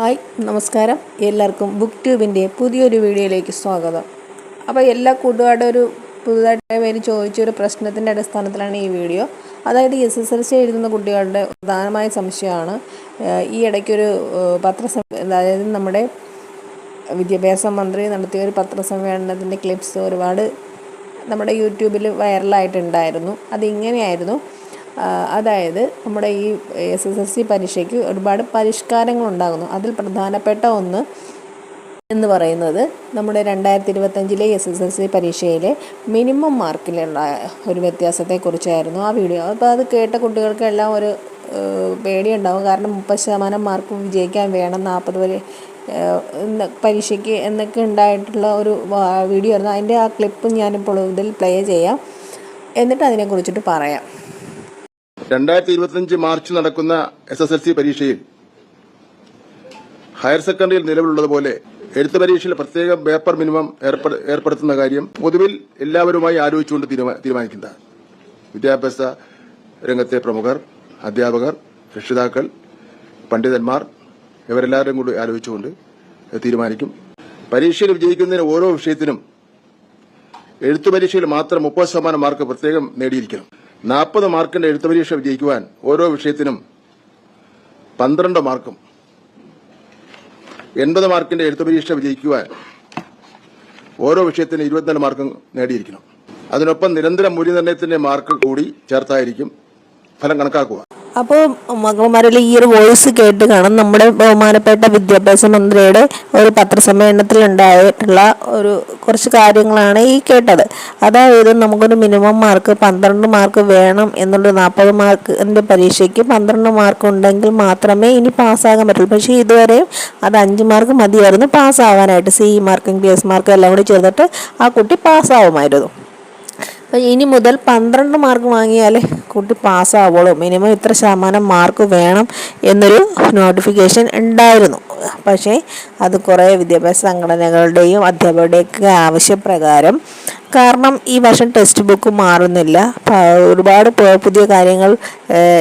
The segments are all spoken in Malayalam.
ഹായ് നമസ്കാരം. എല്ലാവർക്കും ബുക്ക് ട്യൂബിന്റെ പുതിയൊരു വീഡിയോയിലേക്ക് സ്വാഗതം. അപ്പോൾ എല്ലാ കൂട്ടുകാരുടെ ഒരു പുതുതായിട്ട് പേര് ചോദിച്ചൊരു പ്രശ്നത്തിന്റെ അടിസ്ഥാനത്തിലാണ് ഈ വീഡിയോ. അതായത് എസ് എസ് എൽ സി എഴുതുന്ന കുട്ടികളുടെ പ്രധാനമായ സംശയമാണ്. ഈ ഇടയ്ക്കൊരു പത്രസ അതായത് നമ്മുടെ വിദ്യാഭ്യാസ മന്ത്രി നടത്തിയ ഒരു പത്രസമ്മേളനത്തിന്റെ ക്ലിപ്സ് ഒരുപാട് നമ്മുടെ യൂട്യൂബിൽ വൈറലായിട്ടുണ്ടായിരുന്നു. അതിങ്ങനെയായിരുന്നു. അതായത് നമ്മുടെ ഈ എസ് എസ് എൽ സി പരീക്ഷയ്ക്ക് ഒരുപാട് പരിഷ്കാരങ്ങൾ ഉണ്ടാകുന്നു അതിൽ പ്രധാനപ്പെട്ട ഒന്ന് എന്ന് പറയുന്നത് നമ്മുടെ രണ്ടായിരത്തി ഇരുപത്തഞ്ചിലെ എസ് എസ് എൽ സി പരീക്ഷയിലെ മിനിമം മാർക്കിലുള്ള ഒരു വ്യത്യാസത്തെക്കുറിച്ചായിരുന്നു ആ വീഡിയോ. അപ്പോൾ അത് കേട്ട കുട്ടികൾക്കെല്ലാം ഒരു പേടിയുണ്ടാവും. കാരണം മുപ്പത് ശതമാനം മാർക്ക് വിജയിക്കാൻ വേണം നാൽപ്പത് വരെ പരീക്ഷയ്ക്ക് എന്നൊക്കെ ഉണ്ടായിട്ടുള്ള ഒരു വീഡിയോ ആയിരുന്നു. അതിന്റെ ആ ക്ലിപ്പ് ഞാനിപ്പോൾ ഇതിൽ പ്ലേ ചെയ്യാം. എന്നിട്ട് അതിനെക്കുറിച്ചിട്ട് പറയാം. രണ്ടായിരത്തി ഇരുപത്തിയഞ്ച് മാർച്ച് നടക്കുന്ന എസ് എസ് എൽ സി പരീക്ഷയിൽ ഹയർ സെക്കൻഡറിയിൽ നിലവിലുള്ളതുപോലെ എഴുത്ത് പരീക്ഷയിൽ പ്രത്യേക പേപ്പർ മിനിമം ഏർപ്പെട്- ഏർപ്പെടുത്തുന്ന കാര്യം പൊതുവിൽ എല്ലാവരുമായി ആലോചിച്ചുകൊണ്ട് തീരുമാനിക്കുന്ന വിദ്യാഭ്യാസ രംഗത്തെ പ്രമുഖർ അധ്യാപകർ രക്ഷിതാക്കൾ പണ്ഡിതന്മാർ ഇവരെല്ലാവരും കൂടി ആലോചിച്ചുകൊണ്ട് തീരുമാനിക്കും. പരീക്ഷയിൽ വിജയിക്കുന്നതിന് ഓരോ വിഷയത്തിനും എഴുത്തു പരീക്ഷയിൽ മാത്രം മുപ്പത് ശതമാനം മാർക്ക് പ്രത്യേകം നേടിയിരിക്കണം. നാൽപ്പത് മാർക്കിന്റെ എഴുത്തു പരീക്ഷ വിജയിക്കുവാൻ ഓരോ വിഷയത്തിനും പന്ത്രണ്ട് മാർക്കും. എൺപത് മാർക്കിന്റെ എഴുത്തു പരീക്ഷ വിജയിക്കുവാൻ ഓരോ വിഷയത്തിനും ഇരുപത്തിനാല് മാർക്കും നേടിയിരിക്കണം. അതിനൊപ്പം നിരന്തര മൂല്യനിർണയത്തിന്റെ മാർക്ക് കൂടി ചേർത്തായിരിക്കും ഫലം കണക്കാക്കുക അപ്പോൾ മകളന്മാരിൽ ഈ ഒരു വോയിസ് കേട്ട് കാണാം നമ്മുടെ ബഹുമാനപ്പെട്ട വിദ്യാഭ്യാസ മന്ത്രിയുടെ ഒരു പത്രസമ്മേളനത്തിൽ ഉണ്ടായിട്ടുള്ള ഒരു കുറച്ച് കാര്യങ്ങളാണ് ഈ കേട്ടത്. അതായത് നമുക്കൊരു മിനിമം മാർക്ക് പന്ത്രണ്ട് മാർക്ക് വേണം എന്നുള്ള നാൽപ്പത് മാർക്കിന്റെ പരീക്ഷയ്ക്ക് പന്ത്രണ്ട് മാർക്ക് ഉണ്ടെങ്കിൽ മാത്രമേ ഇനി പാസ്സാകാൻ പറ്റുള്ളൂ. പക്ഷേ ഇതുവരെയും അത് അഞ്ച് മാർക്ക് മതിയായിരുന്നു. പാസ്സാവാനായിട്ട് സി മാർക്കും എസ് മാർക്കും എല്ലാം കൂടി ചേർന്നിട്ട് ആ കുട്ടി പാസ്സാവുമായിരുന്നു. അപ്പം ഇനി മുതൽ പന്ത്രണ്ട് മാർക്ക് വാങ്ങിയാലേ കുട്ടി പാസ്സാവുള്ളൂ മിനിമം ഇത്ര ശതമാനം മാർക്ക് വേണം എന്നൊരു നോട്ടിഫിക്കേഷൻ ഉണ്ടായിരുന്നു. പക്ഷേ അത് കുറേ വിദ്യാഭ്യാസ സംഘടനകളുടെയും അധ്യാപകരുടെയൊക്കെ ആവശ്യപ്രകാരം കാരണം ഈ വർഷം ടെക്സ്റ്റ് ബുക്ക് മാറുന്നില്ല. ഒരുപാട് പുതിയ കാര്യങ്ങൾ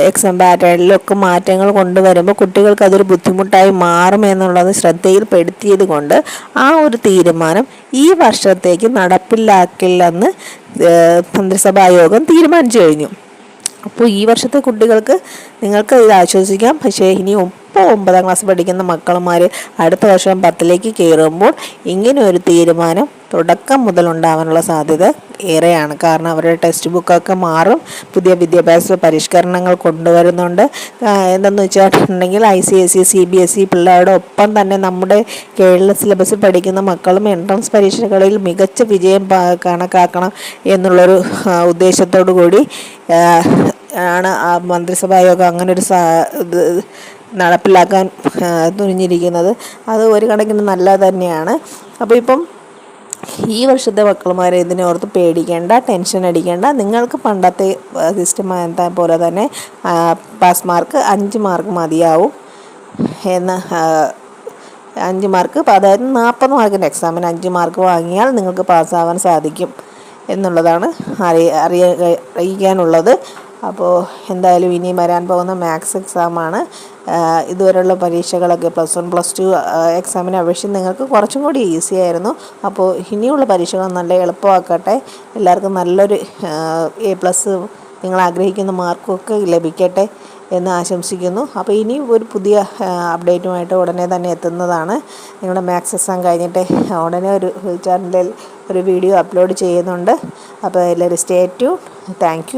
എക്സാം പാറ്റേണിലൊക്കെ മാറ്റങ്ങൾ കൊണ്ടുവരുമ്പോൾ കുട്ടികൾക്ക് അതൊരു ബുദ്ധിമുട്ടായി മാറുമെന്നുള്ളത് ശ്രദ്ധയിൽപ്പെടുത്തിയത് കൊണ്ട് ആ ഒരു തീരുമാനം ഈ വർഷത്തേക്ക് നടപ്പിലാക്കില്ലെന്ന് മന്ത്രിസഭായോഗം മന്ത്രിസഭാ യോഗം തീരുമാനിച്ചു കഴിഞ്ഞു. അപ്പോൾ ഈ വർഷത്തെ കുട്ടികൾക്ക് നിങ്ങൾക്ക് ഇത് ആശ്വസിക്കാം. പക്ഷേ ഇനി ഇപ്പോൾ ഒമ്പതാം ക്ലാസ് പഠിക്കുന്ന മക്കളുമാർ അടുത്ത വർഷം പത്തിലേക്ക് കയറുമ്പോൾ ഇങ്ങനെ ഒരു തീരുമാനം തുടക്കം മുതൽ ഉണ്ടാവാനുള്ള സാധ്യത ഏറെയാണ്. കാരണം അവരുടെ ടെക്സ്റ്റ് ബുക്കൊക്കെ മാറും. പുതിയ വിദ്യാഭ്യാസ പരിഷ്കരണങ്ങൾ കൊണ്ടുവരുന്നുണ്ട്. എന്തെന്ന് വെച്ചിട്ടുണ്ടെങ്കിൽ I C S C C B S E പിള്ളേരുടെ ഒപ്പം തന്നെ നമ്മുടെ കേരള സിലബസിൽ പഠിക്കുന്ന മക്കളും എൻട്രൻസ് പരീക്ഷകളിൽ മികച്ച വിജയം കണക്കാക്കണം എന്നുള്ളൊരു ഉദ്ദേശത്തോടു കൂടി ആണ് ആ മന്ത്രിസഭാ യോഗം അങ്ങനെ ഒരു നടപ്പിലാക്കാൻ തുനിഞ്ഞിരിക്കുന്നത്. അത് ഒരു കണക്കിന് നല്ല തന്നെയാണ്. അപ്പോൾ ഇപ്പം ഈ വർഷത്തെ മക്കളുമാരെ ഇതിനെ ഓർത്ത് പേടിക്കേണ്ട ടെൻഷൻ അടിക്കേണ്ട. നിങ്ങൾക്ക് പണ്ടത്തെ സിസ്റ്റം പോലെ തന്നെ പാസ് മാർക്ക് അഞ്ച് മാർക്ക് മതിയാവും. എന്ന അഞ്ച് മാർക്ക് അതായത് നാൽപ്പത് മാർക്കിന്റെ എക്സാമിന് അഞ്ച് മാർക്ക് വാങ്ങിയാൽ നിങ്ങൾക്ക് പാസ്സാവാൻ സാധിക്കും എന്നുള്ളതാണ് അറിയ അറിയിക്കാനുള്ളത്. അപ്പോൾ എന്തായാലും ഇനി വരാൻ പോകുന്ന മാത്സ് എക്സാമാണ്. ഇതുവരെയുള്ള പരീക്ഷകളൊക്കെ പ്ലസ് വൺ പ്ലസ് ടു എക്സാമിനെ അപേക്ഷിച്ച് നിങ്ങൾക്ക് കുറച്ചും കൂടി ഈസി ആയിരുന്നു. അപ്പോൾ ഇനിയുള്ള പരീക്ഷകൾ നല്ല എളുപ്പമാക്കട്ടെ. എല്ലാവർക്കും നല്ലൊരു എ പ്ലസ് നിങ്ങൾ ആഗ്രഹിക്കുന്ന മാർക്കൊക്കെ ലഭിക്കട്ടെ എന്ന് ആശംസിക്കുന്നു. അപ്പോൾ ഇനി ഒരു പുതിയ അപ്ഡേറ്റുമായിട്ട് ഉടനെ തന്നെ എത്തുന്നതാണ്. നിങ്ങളുടെ മാത്സ് എക്സാം കഴിഞ്ഞിട്ട് ഉടനെ ഒരു ചാനലിൽ ഒരു വീഡിയോ അപ്ലോഡ് ചെയ്യുന്നുണ്ട്. അപ്പോൾ എല്ലാവരും സ്റ്റേ ടു താങ്ക്